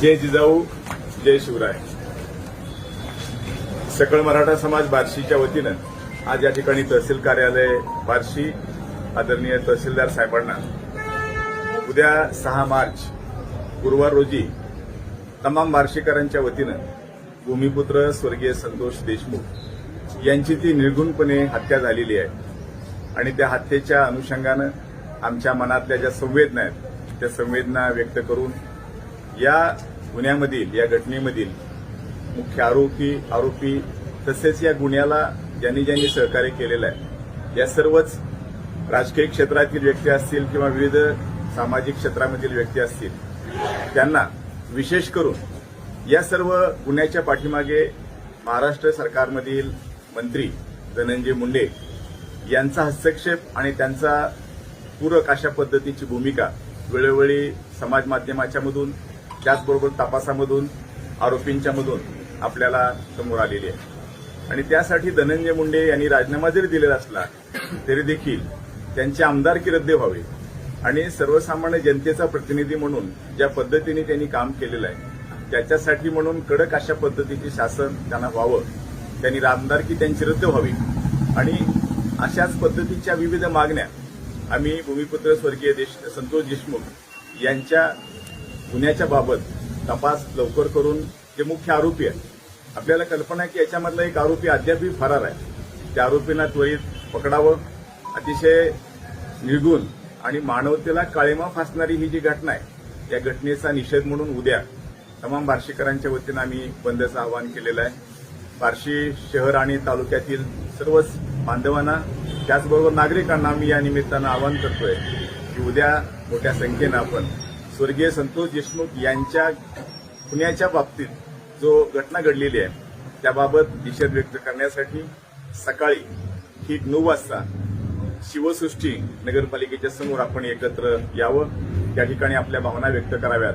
जय जिजाऊ जय शिवराय. सकळ मराठा समाज बार्शीच्या वतीनं आज या ठिकाणी तहसील कार्यालय बार्शी आदरणीय तहसीलदार साहेबांना उद्या सहा मार्च गुरुवार रोजी तमाम बार्शीकरांच्या वतीनं भूमिपुत्र स्वर्गीय संतोष देशमुख यांची ती निर्गुणपणे हत्या झालेली आहे. आणि त्या हत्येच्या अनुषंगानं आमच्या मनातल्या ज्या संवेदना आहेत त्या संवेदना व्यक्त करून या गुन्ह्यामधील या घटनेमधील मुख्य आरोपी आरोपी तसेच या गुन्ह्याला ज्यांनी ज्यांनी सहकार्य केलेलं आहे या सर्वच राजकीय क्षेत्रातील व्यक्ती असतील किंवा विविध सामाजिक क्षेत्रामधील व्यक्ती असतील त्यांना विशेष करून या सर्व गुन्ह्याच्या पाठीमागे महाराष्ट्र सरकारमधील मंत्री धनंजय मुंडे यांचा हस्तक्षेप आणि त्यांचा पूरक अशा पद्धतीची भूमिका वेळोवेळी समाज माध्यमाच्या मधून त्याचबरोबर तपासामधून आरोपींच्या मधून आपल्याला समोर आलेली आहे. आणि त्यासाठी धनंजय मुंडे यांनी राजीनामा जरी दिलेला असला तरी देखील त्यांची आमदारकी रद्द व्हावी. आणि सर्वसामान्य जनतेचा प्रतिनिधी म्हणून ज्या पद्धतीने त्यांनी काम केलेलं आहे त्याच्यासाठी म्हणून कडक अशा पद्धतीचे शासन त्यांना व्हावं त्यांनी आमदारकी त्यांची रद्द व्हावी. आणि अशाच पद्धतीच्या विविध मागण्या आम्ही भूमिपुत्र स्वर्गीय देश संतोष देशमुख यांच्या गुन्ह्याच्या बाबत तपास लवकर करून जे मुख्य आरोपी आहेत आपल्याला कल्पना आहे की याच्यामधला एक आरोपी अद्यापही फरार आहे. त्या आरोपींना त्वरित पकडावं अतिशय निर्गुण आणि मानवतेला काळेमा फासणारी ही जी घटना आहे या घटनेचा निषेध म्हणून उद्या तमाम बार्शीकरांच्या वतीनं आम्ही बंदचं आवाहन केलेलं आहे. बार्शी शहर आणि तालुक्यातील सर्वच बांधवांना त्याचबरोबर नागरिकांना आम्ही या निमित्तानं आवाहन करतोय की उद्या मोठ्या संख्येनं आपण स्वर्गीय संतोष देशमुख यांच्या पुण्याच्या बाबतीत जो घटना घडलेली आहे त्याबाबत निषेध व्यक्त करण्यासाठी सकाळी ठीक नऊ वाजता शिवसृष्टी नगरपालिकेच्या समोर आपण एकत्र यावं. त्या ठिकाणी आपल्या भावना व्यक्त कराव्यात.